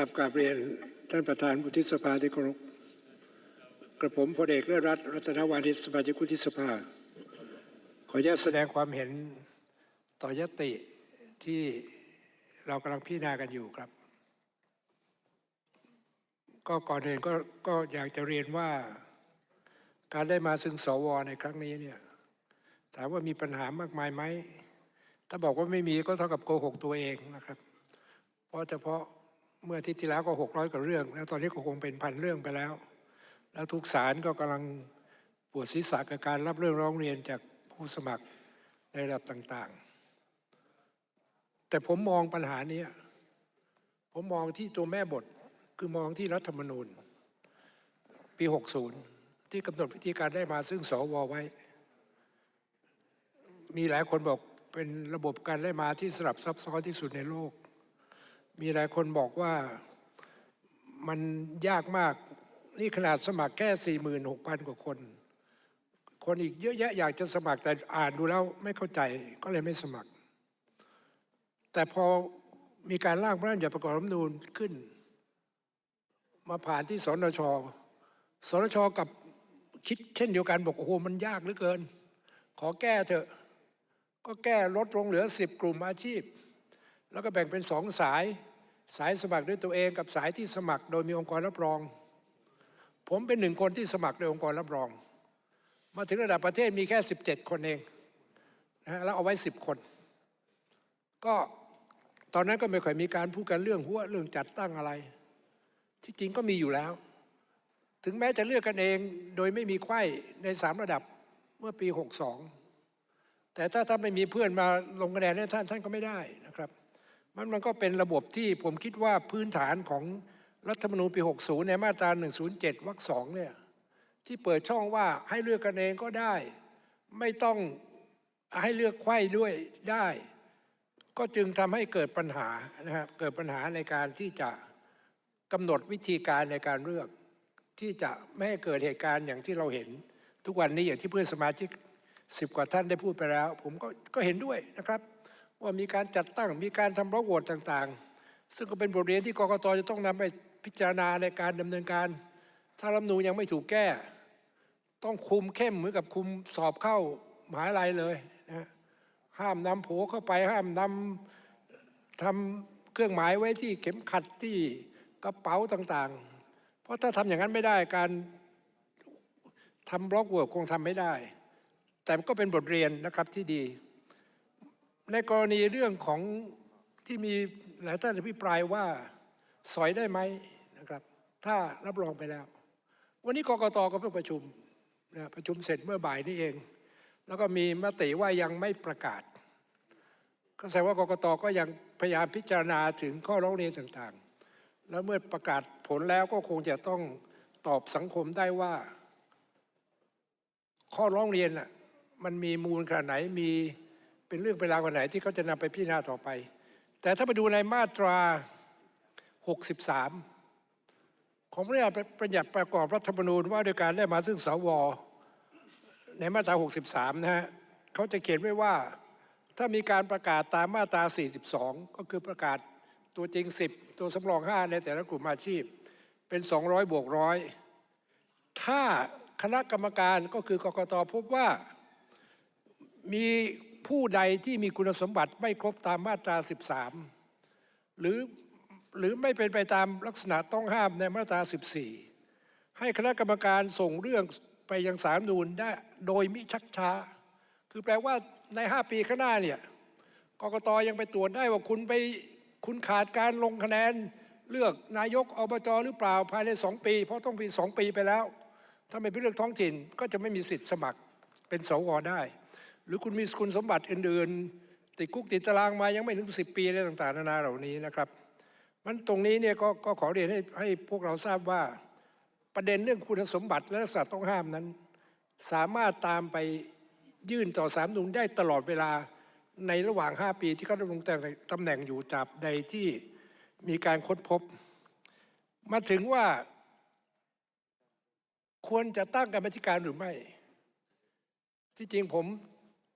กราบกราบเรียนท่านประธานวุฒิสภาที่เคารพกระผมพลเอกเลิศรัตน์รัตนวานิชสมาชิกวุฒิสภา ขออนุญาตแสดงความเห็นต่อยติที่เรากำลังพิจารณากันอยู่ครับ ก็ก่อนอื่นก็ก็อยากจะเรียนว่าการได้มาซึ่งสวในครั้งนี้เนี่ยถามว่ามีปัญหามากมายไหม ถ้าบอกว่าไม่มีก็เท่ากับโกหกตัวเองนะครับ เพราะเฉพาะ เมื่ออาทิตย์ที่แล้วก็หกร้อยกว่าเรื่อง แล้วตอนนี้ก็คงเป็นพันเรื่องไปแล้ว แล้วทุกศาลก็กำลังปวดศีรษะกับการรับเรื่องร้องเรียนจากผู้สมัครในระดับต่างๆ แต่ผมมองปัญหานี้ผมมองที่ตัวแม่บทคือมองที่รัฐธรรมนูญ ปี 60 ที่กำหนดวิธีการได้มาซึ่งสวไว้ มีหลายคนบอกเป็นระบบการได้มาที่สลับซับซ้อนที่สุดในโลก มีหลายคนบอกว่ามันยากมาก นี่ขนาดสมัครแค่ 46,000 กว่าคน คนอีกเยอะแยะอยากจะสมัครแต่อ่านดูแล้วไม่เข้าใจก็เลยไม่สมัคร แต่พอมีการร่างพระราชบัญญัติประกอบรัฐธรรมนูญขึ้น มาผ่านที่สนชสนชกับคิดเช่นเดียวกันบอกโอ้โหมันยากเหลือเกิน ขอแก้เถอะ ก็แก้ลดลงเหลือสิบกลุ่มอาชีพ แล้วก็แบ่งเป็นสองสาย สายสมัครด้วยตัวเองกับสายที่สมัครโดยมีองค์กรรับรอง ผมเป็นหนึ่งคนที่สมัครโดยองค์กรรับรอง มาถึงระดับประเทศมีแค่ 17 คนเองนะฮะแล้วเอาไว้ 10 คน ก็ตอนนั้นก็ไม่ค่อยมีการพูดกันเรื่องหัวเรื่องจัดตั้งอะไร ที่จริงก็มีอยู่แล้ว ถึงแม้จะเลือกกันเองโดยไม่มีไขว้ในสามระดับเมื่อปี 62 แต่ถ้าท่านไม่มีเพื่อนมาลงคะแนนให้ท่านท่านก็ไม่ได้นะครับ มันมันก็เป็นระบบที่ผมคิดว่าพื้นฐานของรัฐธรรมนูญปี 60 ในมาตรา 107 วรรคสองเนี่ยที่เปิดช่องว่าให้เลือกกันเองก็ได้ ไม่ต้องให้เลือกไข้ด้วยได้ ก็จึงทำให้เกิดปัญหานะครับเกิดปัญหาในการที่จะกำหนดวิธีการในการเลือก ที่จะไม่ให้เกิดเหตุการณ์อย่างที่เราเห็น ทุกวันนี้อย่างที่เพื่อนสมาชิกสิบกว่าท่านได้พูดไปแล้ว ผมก็ก็เห็นด้วยนะครับ ว่ามีการจัดตั้งมีการทำร้องโหวตต่างๆ ซึ่งก็เป็นบทเรียนที่กรกตจะต้องนำไปพิจารณาในการดำเนินการ ถ้ารัฐนูยังไม่ถูกแก้ ต้องคุมเข้มเหมือนกับคุมสอบเข้ามหาลัยเลยนะห้ามนำโผเข้าไปห้ามนำทำเครื่องหมายไว้ที่เข็มขัดที่กระเป๋าต่างๆ เพราะถ้าทำอย่างนั้นไม่ได้การทำบล็อกเวิร์กคงทำไม่ได้ แต่ก็เป็นบทเรียนนะครับที่ดี ในกรณีเรื่องของที่มีหลายท่านอภิปรายว่าสอยได้ไหมนะครับ ถ้ารับรองไปแล้ว วันนี้กกตก็เพิ่งประชุมนะประชุมเสร็จเมื่อบ่ายนี้เอง แล้วก็มีมติว่ายังไม่ประกาศ ก็แสดงว่ากกตก็ยังพยายามพิจารณาถึงข้อร้องเรียนต่างๆ แล้วเมื่อประกาศผลแล้วก็คงจะต้องตอบสังคมได้ว่า ข้อร้องเรียนน่ะมันมีมูลขนาดไหนมี เป็นเรื่องเวลาวขนาไหนที่เขาจะนำไปพิจารณาต่อไป แต่ถ้าไปดูในมาตรา 63 ของพระราชบัญญัติประกอบรัฐธรรมนูญว่าโดยการได้มาซึ่งสวในมาตรา 63 นะฮะเขาจะเขียนไว้ว่า ถ้ามีการประกาศตามมาตรา 42 ก็คือประกาศตัวจริง 10 ตัวสำรอง 5 ในแต่ละกลุ่มอาชีพ เป็น 200 บวกร้อยถ้าคณะกรรมการก็คือกกตพบว่ามี ผู้ใดที่มีคุณสมบัติไม่ครบตามมาตรา 13 หรือหรือไม่เป็นไปตามลักษณะต้องห้ามในมาตรา 14 ให้คณะกรรมการส่งเรื่องไปยังสามนูนได้โดยมิชักช้า คือแปลว่าใน 5 ปีข้างหน้าเนี่ยกกตยังไปตรวจได้ว่าคุณไปคุณขาดการลงคะแนนเลือกนายกอบจหรือเปล่าภายใน 2 ปี เพราะต้องปี 2 ปีไปแล้ว ถ้าไม่เป็นเรื่องท้องถิ่นก็จะไม่มีสิทธิ์สมัครเป็นสวได้ หรือคุณมีคุณสมบัติอื่นๆติดคุกติดตารางมายังไม่ถึง 10 ปีอะไรต่างๆนานาเหล่านี้นะครับมันตรงนี้เนี่ยกก็ขอเรียนให้ให้พวกเราทราบว่าประเด็นเรื่องคุณสมบัติและลักษณะต้องห้ามนั้น สามารถตามไปยื่นต่อสามนุนได้ตลอดเวลาในระหว่าง 5 ปีที่เขาดำรงตำแหน่งอยู่จับใดที่มีการค้นพบ มาถึงว่า ควรจะตั้งกรรมธิการหรือไม่ ที่จริงผม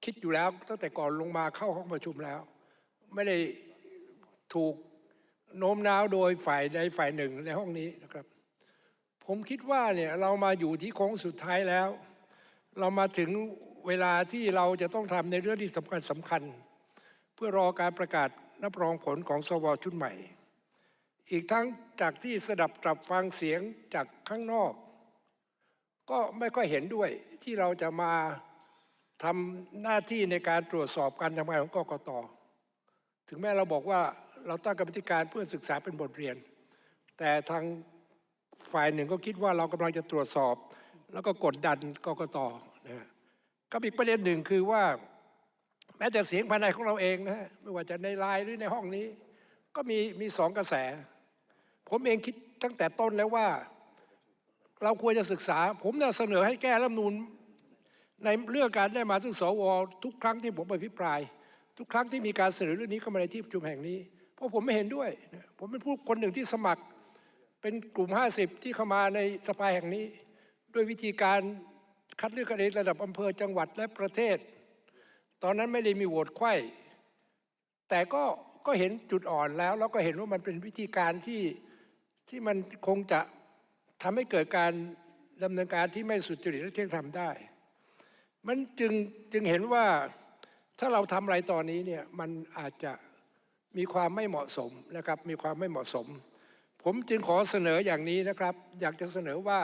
คิดอยู่แล้วตั้งแต่ก่อนลงมาเข้าห้องประชุมแล้ว ไม่ได้ถูกโน้มน้าวโดยฝ่ายใดฝ่ายหนึ่งในห้องนี้นะครับ ผมคิดว่าเนี่ยเรามาอยู่ที่โค้งสุดท้ายแล้ว เรามาถึงเวลาที่เราจะต้องทำในเรื่องที่สำคัญสำคัญ เพื่อรอการประกาศรับรองผลของสวชุดใหม่ อีกทั้งจากที่สดับตรับฟังเสียงจากข้างนอก ก็ไม่ค่อยเห็นด้วยที่เราจะมา ทำหน้าที่ในการตรวจสอบการทำงานของกกต ถึงแม้เราบอกว่าเราตั้งกรรมธิการเพื่อศึกษาเป็นบทเรียน แต่ทางฝ่ายหนึ่งก็คิดว่าเรากำลังจะตรวจสอบ แล้วก็กดดันกกตนะฮะก็อีกประเด็นหนึ่งคือว่า แม้แต่เสียงภายในของเราเองนะฮะไม่ว่าจะในไลน์หรือในห้องนี้ ก็มีมีสองกระแส ผมเองคิดตั้งแต่ต้นแล้วว่า เราควรจะศึกษา ผมเนี่ยเสนอให้แก้รัฐมนูญ ในเรื่องการได้มาซึ่งสวทุกครั้งที่ผมอภิปราย ทุกครั้งที่มีการเสนอเรื่องนี้เข้ามาในที่ประชุมแห่งนี้ เพราะผมไม่เห็นด้วย ผมเป็นผู้คนหนึ่งที่สมัคร เป็นกลุ่ม 50 ที่เข้ามาในสภาแห่งนี้ ด้วยวิธีการคัดเลือกกันเองระดับอำเภอจังหวัดและประเทศ ตอนนั้นไม่ได้มีโหวตไขว้แต่ก็ก็เห็นจุดอ่อนแล้ว แล้วก็เห็นว่ามันเป็นวิธีการที่ที่มันคงจะทำให้เกิดการดำเนินการที่ไม่สุจริตและเที่ยงธรรมได้ มันจึงจึงเห็นว่าถ้าเราทำอะไรตอนนี้เนี่ยมันอาจจะมีความไม่เหมาะสมนะครับ มีความไม่เหมาะสม ผมจึงขอเสนออย่างนี้นะครับ อยากจะเสนอว่า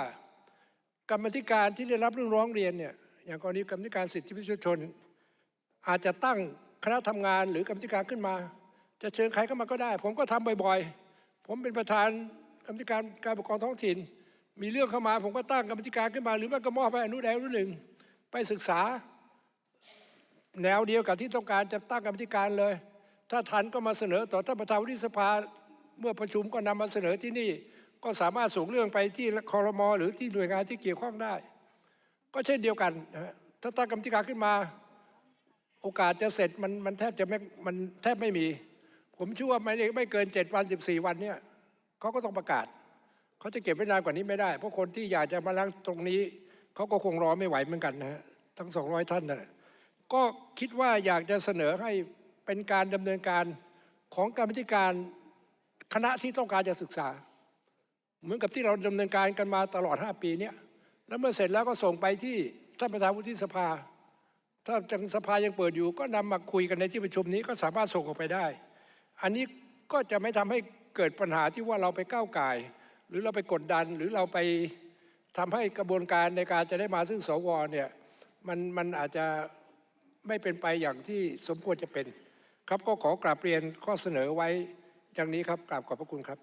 กรรมธิการที่ได้รับเรื่องร้องเรียนเนี่ยอย่างกรณีกรรมธิการสิทธิมนุษยชน อาจจะตั้งคณะทำงานหรือกรรมธิการขึ้นมา จะเชิญใครเข้ามาก็ได้ ผมก็ทำบ่อยๆ ผมเป็นประธานกรรมธิการการปกครองท้องถิ่น มีเรื่องเข้ามา ผมก็ตั้งกรรมธิการขึ้นมา หรือไม่ก็มอบให้อนุใดอนุหนึ่ง ไปศึกษา แนวเดียวกับที่ต้องการจะตั้งกรรมธิการเลย ถ้าทันก็มาเสนอต่อท่านประธานวุฒิสภาเมื่อประชุมก็นำมาเสนอที่นี่ ก็สามารถส่งเรื่องไปที่คอรมอหรือที่หน่วยงานที่เกี่ยวข้องได้ ก็เช่นเดียวกันถ้าตั้งกรรมธิการขึ้นมา โอกาสจะเสร็จมันมันแทบจะไม่มันแทบไม่มี ผมเชื่อว่าไม่ไม่เกินเจ็ดวันสิบสี่วันเนี่ยเขาก็ต้องประกาศเขาจะเก็บไว้นานกว่านี้ไม่ได้ เพราะคนที่อยากจะมาล้างตรงนี้ เขาก็คงรอไม่ไหวเหมือนกันนะฮะทั้งสองร้อยท่านนะก็คิดว่าอยากจะเสนอให้เป็นการดำเนินการของกรรมธิการคณะที่ต้องการจะศึกษา เหมือนกับที่เราดำเนินการกันมาตลอด 5 ปีเนี้ยแล้วเมื่อเสร็จแล้วก็ส่งไปที่ท่านประธานวุฒิสภา ถ้าจังสภายังเปิดอยู่ ก็นำมาคุยกันในที่ประชุมนี้ก็สามารถส่งออกไปได้ อันนี้ก็จะไม่ทำให้เกิดปัญหาที่ว่าเราไปก้าวไก่หรือเราไปกดดันหรือเราไป ทำให้กระบวนการในการจะได้มาซึ่งสวเนี่ยมันมันอาจจะไม่เป็นไปอย่างที่สมควรจะเป็น ครับก็ขอกราบเรียนข้อเสนอไว้ดังนี้ครับกราบขอบพระคุณครับ